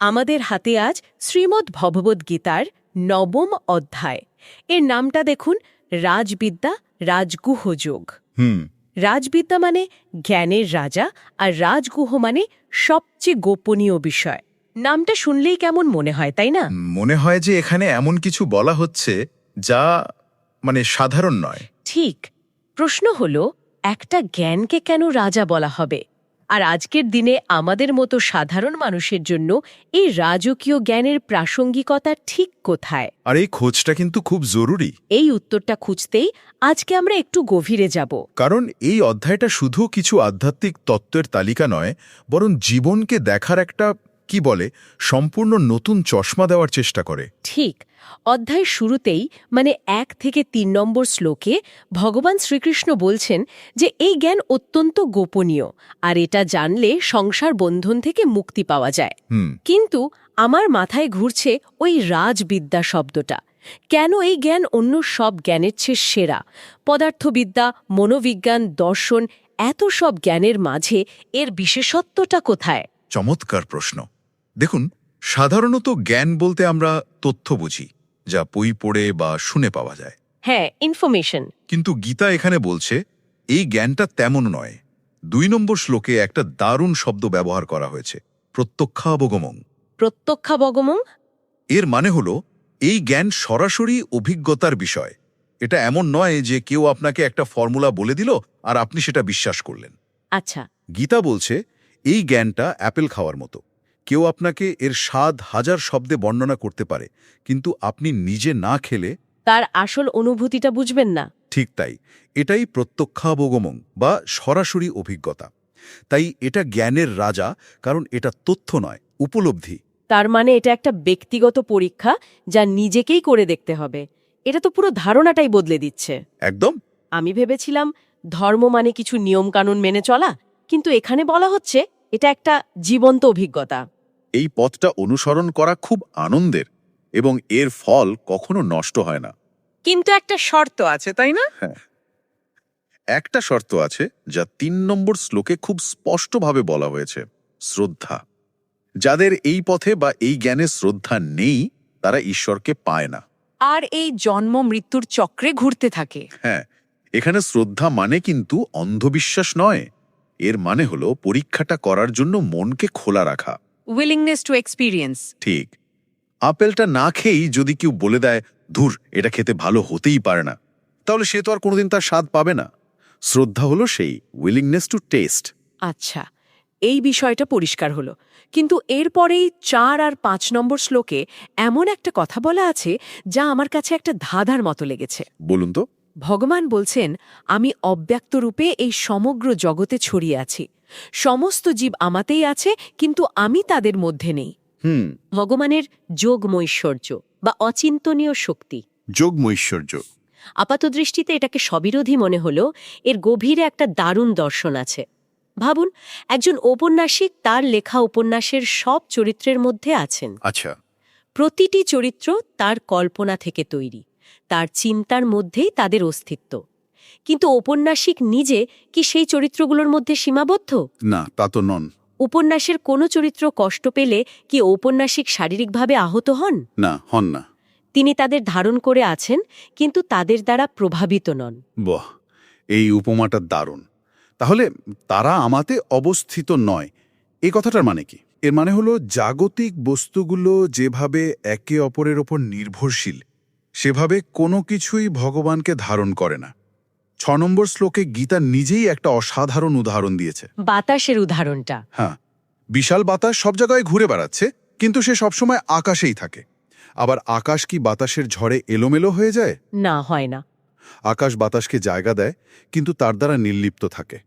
আমাদের হাতে আজ শ্রীমদ্ ভগবদ্ গীতার নবম অধ্যায়। এর নামটা দেখুন রাজবিদ্যা রাজগুহ যোগ। হুম। রাজবিদ্যা মানে জ্ঞানের রাজা আর রাজগুহ মানে সবচেয়ে গোপনীয় বিষয়। নামটা শুনলেই কেমন মনে হয় তাই না? মনে হয় যে এখানে এমন কিছু বলা হচ্ছে যা মানে সাধারণ নয়। ঠিক। প্রশ্ন হল একটা জ্ঞানকে কেন রাজা বলা হবে? আর আজকের দিনে আমাদের মতো সাধারণ মানুষের জন্য এই রাজকীয় জ্ঞানের প্রাসঙ্গিকতা ঠিক কোথায়? আর এই খোঁজটা কিন্তু খুব জরুরি। এই উত্তরটা খুঁজতেই আজকে আমরা একটু গভীরে যাব। কারণ এই অধ্যায়টা শুধু কিছু আধ্যাত্মিক তত্ত্বের তালিকা নয় বরং জীবনকে দেখার একটা কি বলে? সম্পূর্ণ নতুন চশমা দেওয়ার চেষ্টা করে। ঠিক। অধ্যায় শুরুতেই মানে এক থেকে তিন নম্বর শ্লোকে ভগবান শ্রীকৃষ্ণ বলছেন যে এই জ্ঞান অত্যন্ত গোপনীয় আর এটা জানলে সংসার বন্ধন থেকে মুক্তি পাওয়া যায়। কিন্তু আমার মাথায় ঘুরছে ওই রাজবিদ্যা শব্দটা। কেন এই জ্ঞান অন্য সব জ্ঞানের চেয়ে সেরা? পদার্থবিদ্যা মনোবিজ্ঞান দর্শন এত সব জ্ঞানের মাঝে এর বিশেষত্বটা কোথায়? চমৎকার প্রশ্ন। দেখুন সাধারণত জ্ঞান বলতে আমরা তথ্য বুঝি যা বই পড়ে বা শুনে পাওয়া যায়। হ্যাঁ ইনফরমেশন কিন্তু গীতা এখানে বলছে এই জ্ঞানটা তেমন নয়। দুই নম্বর শ্লোকে একটা দারুণ শব্দ ব্যবহার করা হয়েছে প্রত্যক্ষাবগমং। প্রত্যক্ষাবগমং? এর মানে হলো এই জ্ঞান সরাসরি অভিজ্ঞতার বিষয়। এটা এমন নয় যে কেউ আপনাকে একটা ফর্মুলা বলে দিল আর আপনি সেটা বিশ্বাস করলেন। আচ্ছা। গীতা বলছে এই জ্ঞানটা অ্যাপেল খাওয়ার মতো। কেউ আপনাকে এর স্বাদ হাজার শব্দে বর্ণনা করতে পারে কিন্তু আপনি নিজে না খেলে তার আসল অনুভূতিটা বুঝবেন না। ঠিক তাই এটাই প্রত্যক্ষাবগমং বা সরাসরি অভিজ্ঞতা। তাই এটা জ্ঞানের রাজা কারণ এটা তথ্য নয় উপলব্ধি। তার মানে এটা একটা ব্যক্তিগত পরীক্ষা যা নিজেকেই করে দেখতে হবে। এটা তো পুরো ধারণাটাই বদলে দিচ্ছে। একদম। আমি ভেবেছিলাম ধর্ম মানে কিছু নিয়মকানুন মেনে চলা কিন্তু এখানে বলা হচ্ছে এটা একটা জীবন্ত অভিজ্ঞতা। এই পথটা অনুসরণ করা খুব আনন্দের এবং এর ফল কখনো নষ্ট হয় না। কিন্তু একটা শর্ত আছে তাই না? একটা শর্ত আছে যা তিন নম্বর শ্লোকে খুব স্পষ্টভাবে বলা হয়েছে শ্রদ্ধা। যাদের এই পথে বা এই জ্ঞানে শ্রদ্ধা নেই তারা ঈশ্বরকে পায় না। আর এই জন্ম মৃত্যুর চক্রে ঘুরতে থাকে। হ্যাঁ এখানে শ্রদ্ধা মানে কিন্তু অন্ধবিশ্বাস নয়। এর মানে হলো পরীক্ষাটা করার জন্য মনকে খোলা রাখা। উইলিংনেস টু এক্সপিরিয়েন্স ঠিক। আপেলটা না খেয়েই যদি কেউ বলে দেয় ধুর এটা খেতে ভালো হতেই পারে না তাহলে সে তো আর কোনোদিন তার স্বাদ পাবে না। শ্রদ্ধা হলো সেই উইলিংনেস টু টেস্ট আচ্ছা এই বিষয়টা পরিষ্কার হলো। কিন্তু এরপরেই চার আর পাঁচ নম্বর শ্লোকে এমন একটা কথা বলা আছে যা আমার কাছে একটা ধাঁধার মতো লেগেছে। বলুন তো। ভগবান বলছেন আমি অব্যক্ত রূপে এই সমগ্র জগতে ছড়িয়ে আছি। সমস্ত জীব আমাতেই আছে কিন্তু আমি তাদের মধ্যে নেই। হুম। ভগবানের যোগমৈশ্বর্য বা অচিন্তনীয় শক্তি। যোগমৈশ্বর্য। আপাতদৃষ্টিতে এটাকে সবিরোধী মনে হলেও এর গভীরে একটা দারুণ দর্শন আছে। ভাবুন একজন ঔপন্যাসিক তার লেখা উপন্যাসের সব চরিত্রের মধ্যে আছেন। আচ্ছা। প্রতিটি চরিত্র তার কল্পনা থেকে তৈরি। তার চিন্তার মধ্যেই তাদের অস্তিত্ব। কিন্তু ঔপন্যাসিক নিজে কি সেই চরিত্রগুলোর মধ্যে সীমাবদ্ধ? না তা তো নন। উপন্যাসের কোনো চরিত্র কষ্ট পেলে কি ঔপন্যাসিক শারীরিকভাবে আহত হন? না হন না। তিনি তাদের ধারণ করে আছেন কিন্তু তাদের দ্বারা প্রভাবিত নন। বাহ এই উপমাটা দারুণ। তাহলে তারা আমাতে অবস্থিত নয়। এই কথাটার মানে কি? এর মানে হলো জাগতিক বস্তুগুলো যেভাবে একে অপরের ওপর নির্ভরশীল সেভাবে কোনো কিছুই ভগবানকে ধারণ করে না। ছ নম্বর শ্লোকে গীতা নিজেই একটা অসাধারণ উদাহরণ দিয়েছে। বাতাসের উদাহরণটা। হ্যাঁ বিশাল বাতাস সব জায়গায় ঘুরে বেড়াচ্ছে কিন্তু সে সবসময় আকাশেই থাকে। আবার আকাশ কি বাতাসের ঝড়ে এলোমেলো হয়ে যায়? না হয় না। আকাশ বাতাসকে জায়গা দেয় কিন্তু তার দ্বারা নির্লিপ্ত থাকে।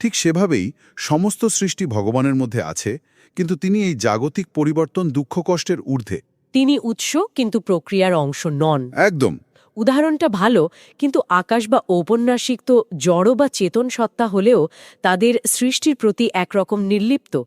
ঠিক সেভাবেই সমস্ত সৃষ্টি ভগবানের মধ্যে আছে কিন্তু তিনি এই জাগতিক পরিবর্তন দুঃখ কষ্টের ঊর্ধ্বে। তিনি উৎস কিন্তু প্রক্রিয়ার অংশ নন। একদম। উদাহরণটা ভালো কিন্তু আকাশ বা ঔপন্যাসিক তো জড় বা চেতন সত্তা হলেও তাদের সৃষ্টির প্রতি একরকম নির্লিপ্ত।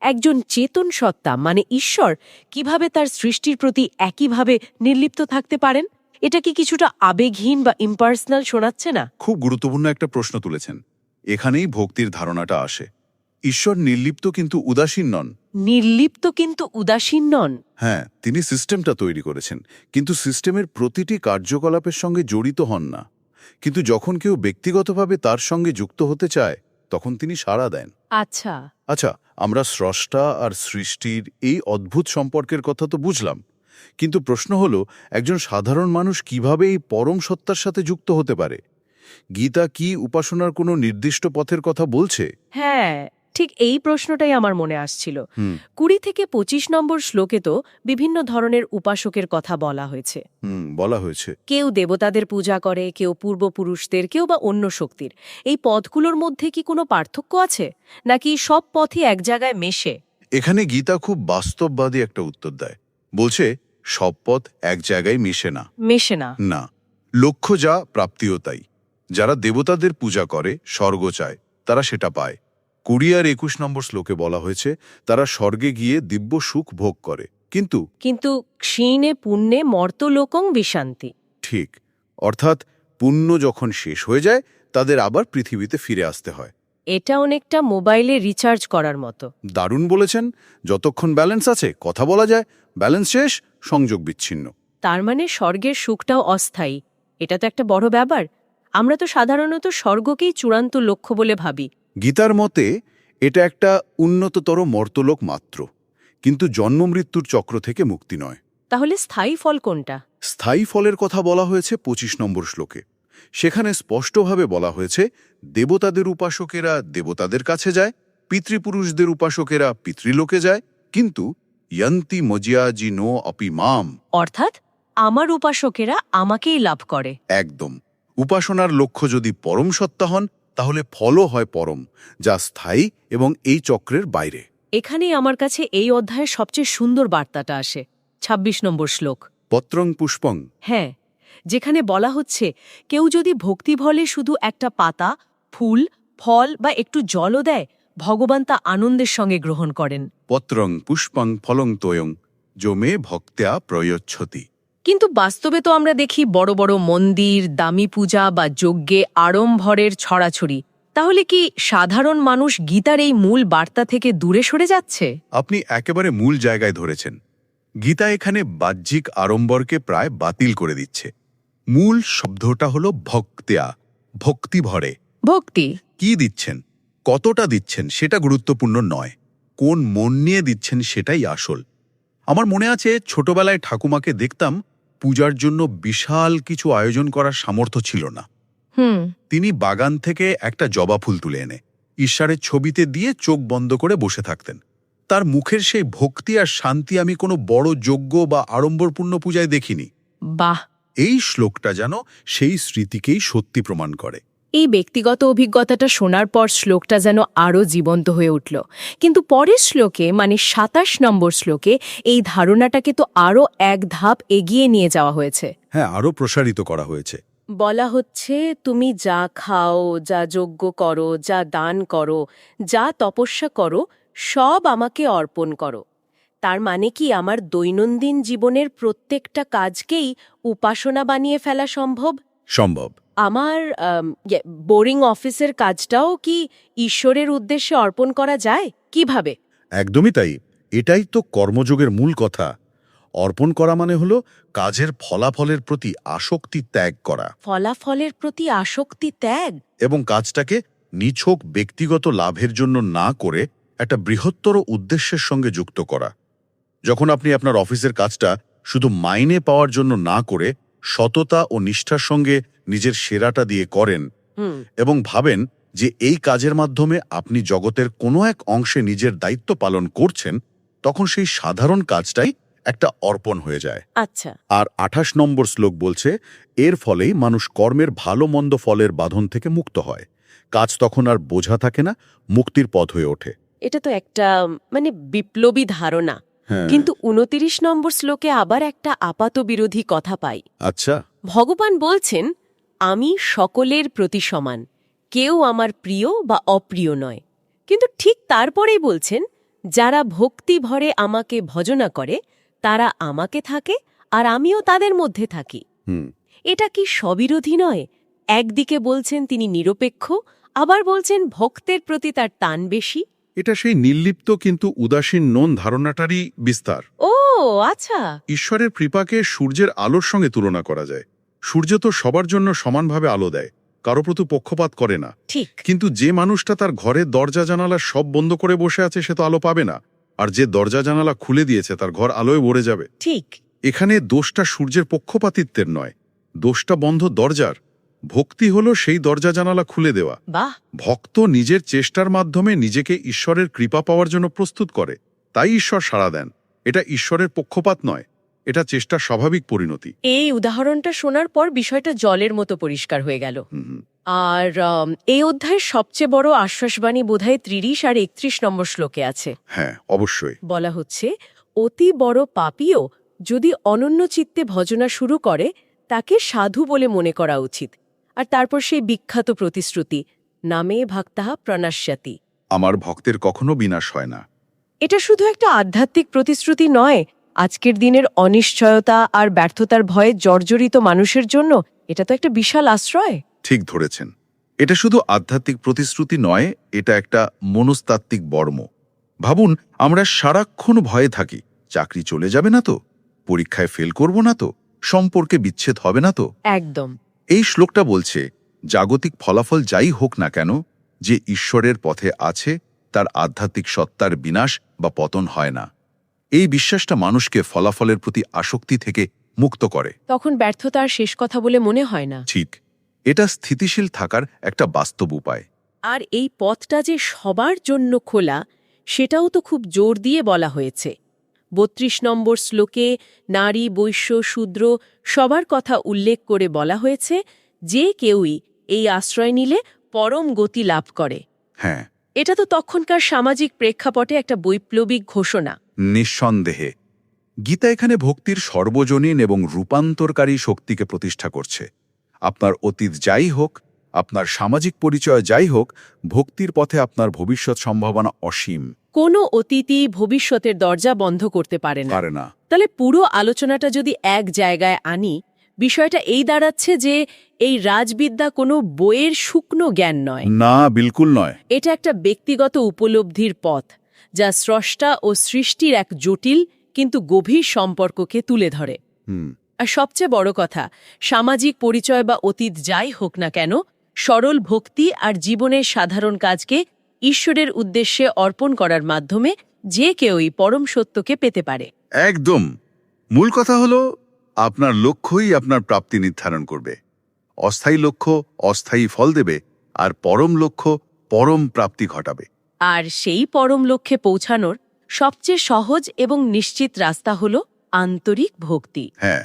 একজন চেতন সত্তা মানে ঈশ্বর কীভাবে তার সৃষ্টির প্রতি একইভাবে নির্লিপ্ত থাকতে পারেন? এটা কি কিছুটা আবেগহীন বা ইম্পার্সনাল শোনাচ্ছে না? খুব গুরুত্বপূর্ণ একটা প্রশ্ন তুলেছেন। এখানেই ভক্তির ধারণাটা আসে। ঈশ্বর নির্লিপ্ত কিন্তু উদাসীন নন। নির্লিপ্ত কিন্তু উদাসীন নন। হ্যাঁ তিনি সিস্টেমটা তৈরি করেছেন কিন্তু সিস্টেমের প্রতিটি কার্যকলাপের সঙ্গে জড়িত হন না। কিন্তু যখন কেউ ব্যক্তিগতভাবে তার সঙ্গে যুক্ত হতে চায় তখন তিনি সাড়া দেন। আচ্ছা। আচ্ছা আমরা স্রষ্টা আর সৃষ্টির এই অদ্ভুত সম্পর্কের কথা তো বুঝলাম কিন্তু প্রশ্ন হলো একজন সাধারণ মানুষ কীভাবে এই পরম সত্তার সাথে যুক্ত হতে পারে? গীতা কি উপাসনার কোনো নির্দিষ্ট পথের কথা বলছে? হ্যাঁ ঠিক এই প্রশ্নটাই আমার মনে আসছিল। কুড়ি থেকে পঁচিশ নম্বর শ্লোকে তো বিভিন্ন ধরনের উপাসকের কথা বলা হয়েছে। বলা হয়েছে। কেউ দেবতাদের পূজা করে কেউ পূর্বপুরুষদের কেউ বা অন্য শক্তির। এই পথগুলোর মধ্যে কি কোনো পার্থক্য আছে? নাকি সব পথই এক জায়গায় মেশে? এখানে গীতা খুব বাস্তববাদী একটা উত্তর দেয়। বলছে সব পথ এক জায়গায় মিশে না। মেশে না। না। লক্ষ্য যা প্রাপ্তিও তাই। যারা দেবতাদের পূজা করে স্বর্গ চায় তারা সেটা পায়। কুড়ি আর একুশ নম্বর শ্লোকে বলা হয়েছে তারা স্বর্গে গিয়ে দিব্য সুখ ভোগ করে। কিন্তু কিন্তু ক্ষীণে পুণ্যে মর্তলোকং বিশান্তি ঠিক অর্থাৎ পুণ্য যখন শেষ হয়ে যায় তাদের আবার পৃথিবীতে ফিরে আসতে হয়। এটা অনেকটা মোবাইলে রিচার্জ করার মতো। দারুণ বলেছেন যতক্ষণ ব্যালেন্স আছে কথা বলা যায় ব্যালেন্স শেষ সংযোগ বিচ্ছিন্ন। তার মানে স্বর্গের সুখটাও অস্থায়ী। এটা তো একটা বড় ব্যাপার। আমরা তো সাধারণত স্বর্গকেই চূড়ান্ত লক্ষ্য বলে ভাবি। গীতার মতে এটা একটা উন্নততর মর্তলোক মাত্র কিন্তু জন্মমৃত্যুর চক্র থেকে মুক্তি নয়। তাহলে স্থায়ী ফল কোনটা? স্থায়ী ফলের কথা বলা হয়েছে পঁচিশ নম্বর শ্লোকে। সেখানে স্পষ্টভাবে বলা হয়েছে দেবতাদের উপাসকেরা দেবতাদের কাছে যায় পিতৃপুরুষদের উপাসকেরা পিতৃলোকে যায় কিন্তু ইয়ন্তি মজিয়াজি নো অপি মাম। অর্থাৎ আমার উপাসকেরা আমাকেই লাভ করে। একদম। উপাসনার লক্ষ্য যদি পরম সত্তা হন তাহলে ফলও হয় পরম যা স্থায়ী এবং এই চক্রের বাইরে। এখানেই আমার কাছে এই অধ্যায়ের সবচেয়ে সুন্দর বার্তাটা আসে ২৬ নম্বর শ্লোক। পত্রং পুষ্পং। হ্যাঁ যেখানে বলা হচ্ছে কেউ যদি ভক্তি ভক্তিভলে শুধু একটা পাতা ফুল ফল বা একটু জলও দেয় ভগবান তা আনন্দের সঙ্গে গ্রহণ করেন। পত্রং পুষ্পং ফলং তোয়ং জমে ভক্ত্যা প্রয়োচ্ছতি। কিন্তু বাস্তবে তো আমরা দেখি বড় বড় মন্দির দামি পূজা বা যজ্ঞে আড়ম্বরের ছড়াছড়ি। তাহলে কি সাধারণ মানুষ গীতার এই মূল বার্তা থেকে দূরে সরে যাচ্ছে? আপনি একেবারে মূল জায়গায় ধরেছেন। গীতা এখানে বাহ্যিক আড়ম্বরকে প্রায় বাতিল করে দিচ্ছে। মূল শব্দটা হলো ভক্ত্যা ভক্তি ভরে। ভক্তি। কি দিচ্ছেন? কতটা দিচ্ছেন? সেটা গুরুত্বপূর্ণ নয়। কোন মন নিয়ে দিচ্ছেন সেটাই আসল। আমার মনে আছে ছোটবেলায় ঠাকুমাকে দেখতাম পূজার জন্য বিশাল কিছু আয়োজন করার সামর্থ্য ছিল না। তিনি বাগান থেকে একটা জবা ফুল তুলে এনে ঈশ্বরের ছবিতে দিয়ে চোখ বন্ধ করে বসে থাকতেন। তার মুখের সেই ভক্তি আর শান্তি আমি কোনো বড় যজ্ঞ বা আড়ম্বরপূর্ণ পূজায় দেখিনি। বাহ! এই শ্লোকটা যেন সেই স্মৃতিকেই সত্যি প্রমাণ করে। এই ব্যক্তিগত অভিজ্ঞতাটা শোনার পর শ্লোকটা যেন আরও জীবন্ত হয়ে উঠল। কিন্তু পরের শ্লোকে মানে সাতাশ নম্বর শ্লোকে এই ধারণাটাকে তো আরও এক ধাপ এগিয়ে নিয়ে যাওয়া হয়েছে। হ্যাঁ আরও প্রসারিত করা হয়েছে। বলা হচ্ছে তুমি যা খাও যা যজ্ঞ করো যা দান করো যা তপস্যা করো সব আমাকে অর্পণ করো। তার মানে কি আমার দৈনন্দিন জীবনের প্রত্যেকটা কাজকেই উপাসনা বানিয়ে ফেলা সম্ভব? সম্ভব। আমার বোরিং অফিসের কাজটাও কি ঈশ্বরের উদ্দেশ্যে অর্পণ করা যায়? কীভাবে? একদমই তাই। এটাই তো কর্মযোগের মূল কথা। অর্পণ করা মানে হলো কাজের ফলাফলের প্রতি আসক্তি ত্যাগ করা। ফলাফলের প্রতি আসক্তি ত্যাগ? এবং কাজটাকে নিছক ব্যক্তিগত লাভের জন্য না করে একটা বৃহত্তর উদ্দেশ্যের সঙ্গে যুক্ত করা। যখন আপনি আপনার অফিসের কাজটা শুধু মাইনে পাওয়ার জন্য না করে সততা ও নিষ্ঠার সঙ্গে নিজের সেরাটা দিয়ে করেন এবং ভাবেন যে এই কাজের মাধ্যমে আপনি জগতের কোনো এক অংশে নিজের দায়িত্ব পালন করছেন তখন সেই সাধারণ কাজটাই একটা অর্পণ হয়ে যায়। আচ্ছা। আর আঠাশ নম্বর শ্লোক বলছে এর ফলেই মানুষ কর্মের ভালো মন্দ ফলের বাঁধন থেকে মুক্ত হয়। কাজ তখন আর বোঝা থাকে না মুক্তির পথ হয়ে ওঠে। এটা তো একটা মানে বিপ্লবী ধারণা। কিন্তু উনতিরিশ নম্বর শ্লোকে আবার একটা আপাত বিরোধী কথা পাই। আচ্ছা। ভগবান বলছেন আমি সকলের প্রতি সমান। কেউ আমার প্রিয় বা অপ্রিয় নয়। কিন্তু ঠিক তারপরেই বলছেন যারা ভক্তি ভরে আমাকে ভজনা করে তারা আমাকে থাকে আর আমিও তাদের মধ্যে থাকি। হুম। এটা কি স্ববিরোধী নয়? একদিকে বলছেন তিনি নিরপেক্ষ আবার বলছেন ভক্তের প্রতি তার টান বেশি। এটা সেই নির্লিপ্ত কিন্তু উদাসীন নন ধারণাটারই বিস্তার। ও আচ্ছা। ঈশ্বরের কৃপাকে সূর্যের আলোর সঙ্গে তুলনা করা যায়। সূর্য তো সবার জন্য সমানভাবে আলো দেয় কারও প্রতি পক্ষপাত করে না। ঠিক। কিন্তু যে মানুষটা তার ঘরের দরজা জানালা সব বন্ধ করে বসে আছে সে তো আলো পাবে না। আর যে দরজা জানালা খুলে দিয়েছে তার ঘর আলোয় ভরে যাবে। ঠিক। এখানে দোষটা সূর্যের পক্ষপাতিত্বের নয়। দোষটা বন্ধ দরজার। ভক্তি হলো সেই দরজা জানালা খুলে দেওয়া। বাহ! ভক্ত নিজের চেষ্টার মাধ্যমে নিজেকে ঈশ্বরের কৃপা পাওয়ার জন্য প্রস্তুত করে। তাই ঈশ্বর সাড়া দেন। এটা ঈশ্বরের পক্ষপাত নয় এটা চেষ্টার স্বাভাবিক পরিণতি। এই উদাহরণটা শোনার পর বিষয়টা জলের মতো পরিষ্কার হয়ে গেল। আর এই অধ্যায়ের সবচেয়ে বড় আশ্বাসবাণী বোধহয় ত্রিশ আর একত্রিশ নম্বর শ্লোকে আছে। হ্যাঁ অবশ্যই। বলা হচ্ছে অতি বড় পাপীও যদি অনন্য চিত্তে ভজনা শুরু করে তাকে সাধু বলে মনে করা উচিত। আর তারপর সেই বিখ্যাত প্রতিশ্রুতি নামে ভক্তাহা প্রণাস্যাতি আমার ভক্তের কখনো বিনাশ হয় না। এটা শুধু একটা আধ্যাত্মিক প্রতিশ্রুতি নয় আজকের দিনের অনিশ্চয়তা আর ব্যর্থতার ভয়ে জর্জরিত মানুষের জন্য এটা তো একটা বিশাল আশ্রয়। ঠিক ধরেছেন। এটা শুধু আধ্যাত্মিক প্রতিশ্রুতি নয় এটা একটা মনস্তাত্ত্বিক বর্ম। ভাবুন আমরা সারাক্ষণ ভয়ে থাকি চাকরি চলে যাবে না তো পরীক্ষায় ফেল করব না তো সম্পর্কে বিচ্ছেদ হবে না তো। একদম। এই শ্লোকটা বলছে জাগতিক ফলাফল যাই হোক না কেন যে ঈশ্বরের পথে আছে তার আধ্যাত্মিক সত্তার বিনাশ বা পতন হয় না। এই বিশ্বাসটা মানুষকে ফলাফলের প্রতি আসক্তি থেকে মুক্ত করে। তখন ব্যর্থতার শেষ কথা বলে মনে হয় না। ঠিক। এটা স্থিতিশীল থাকার একটা বাস্তব উপায়। আর এই পথটা যে সবার জন্য খোলা সেটাও তো খুব জোর দিয়ে বলা হয়েছে। বত্রিশ নম্বর শ্লোকে নারী বৈশ্য শূদ্র সবার কথা উল্লেখ করে বলা হয়েছে যে কেউই এই আশ্রয় নিলে পরম গতি লাভ করে। হ্যাঁ। এটা তো তখনকার সামাজিক প্রেক্ষাপটে একটা বৈপ্লবিক ঘোষণা। নিঃসন্দেহে। গীতা এখানে ভক্তির সর্বজনীন এবং রূপান্তরকারী শক্তিকে প্রতিষ্ঠা করছে। আপনার অতীত যাই হোক আপনার সামাজিক পরিচয় যাই হোক ভক্তির পথে আপনার ভবিষ্যৎ সম্ভাবনা অসীম। কোনো অতীতই ভবিষ্যতের দরজা বন্ধ করতে পারে না। পারে না। তাহলে পুরো আলোচনাটা যদি এক জায়গায় আনি বিষয়টা এই দাঁড়াচ্ছে যে এই রাজবিদ্যা কোনো বইয়ের শুকনো জ্ঞান নয়। না বিলকুল নয়। এটা একটা ব্যক্তিগত উপলব্ধির পথ যা স্রষ্টা ও সৃষ্টির এক জটিল কিন্তু গভীর সম্পর্ককে তুলে ধরে। আর সবচেয়ে বড় কথা সামাজিক পরিচয় বা অতীত যাই হোক না কেন সরল ভক্তি আর জীবনের সাধারণ কাজকে ঈশ্বরের উদ্দেশ্যে অর্পণ করার মাধ্যমে যে কেউই পরম সত্যকে পেতে পারে। একদম। মূল কথা হলো আপনার লক্ষ্যই আপনার প্রাপ্তি নির্ধারণ করবে। অস্থায়ী লক্ষ্য অস্থায়ী ফল দেবে আর পরম লক্ষ্য পরম প্রাপ্তি ঘটাবে। আর সেই পরম লক্ষ্যে পৌঁছানোর সবচেয়ে সহজ এবং নিশ্চিত রাস্তা হল আন্তরিক ভক্তি। হ্যাঁ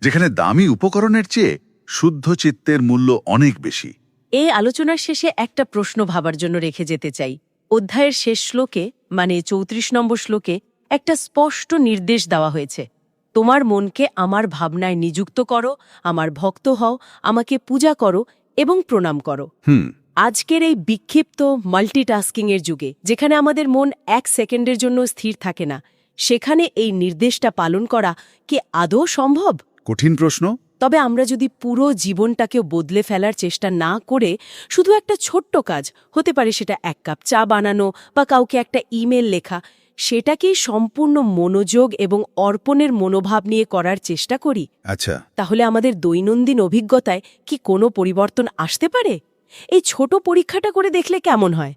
যেখানে দামি উপকরণের চেয়ে শুদ্ধ চিত্তের মূল্য অনেক বেশি। এই আলোচনার শেষে একটা প্রশ্ন ভাবার জন্য রেখে যেতে চাই। অধ্যায়ের শেষ শ্লোকে মানে চৌত্রিশ নম্বর শ্লোকে একটা স্পষ্ট নির্দেশ দেওয়া হয়েছে। তোমার মনকে আমার ভাবনায় নিযুক্ত করো আমার ভক্ত হও আমাকে পূজা করো এবং প্রণাম করো। হুম। আজকের এই বিক্ষিপ্ত মাল্টিটাস্কিংয়ের যুগে যেখানে আমাদের মন এক সেকেন্ডের জন্য স্থির থাকে না সেখানে এই নির্দেশটা পালন করা কি আদৌ সম্ভব? কঠিন প্রশ্ন। তবে আমরা যদি পুরো জীবনটাকেও বদলে ফেলার চেষ্টা না করে শুধু একটা ছোট্ট কাজ হতে পারে সেটা এক কাপ চা বানানো বা কাউকে একটা ইমেল লেখা সেটাকেই সম্পূর্ণ মনোযোগ এবং অর্পণের মনোভাব নিয়ে করার চেষ্টা করি। আচ্ছা। তাহলে আমাদের দৈনন্দিন অভিজ্ঞতায় কি কোনো পরিবর্তন আসতে পারে? এই ছোট পরীক্ষাটা করে দেখলে কেমন হয়?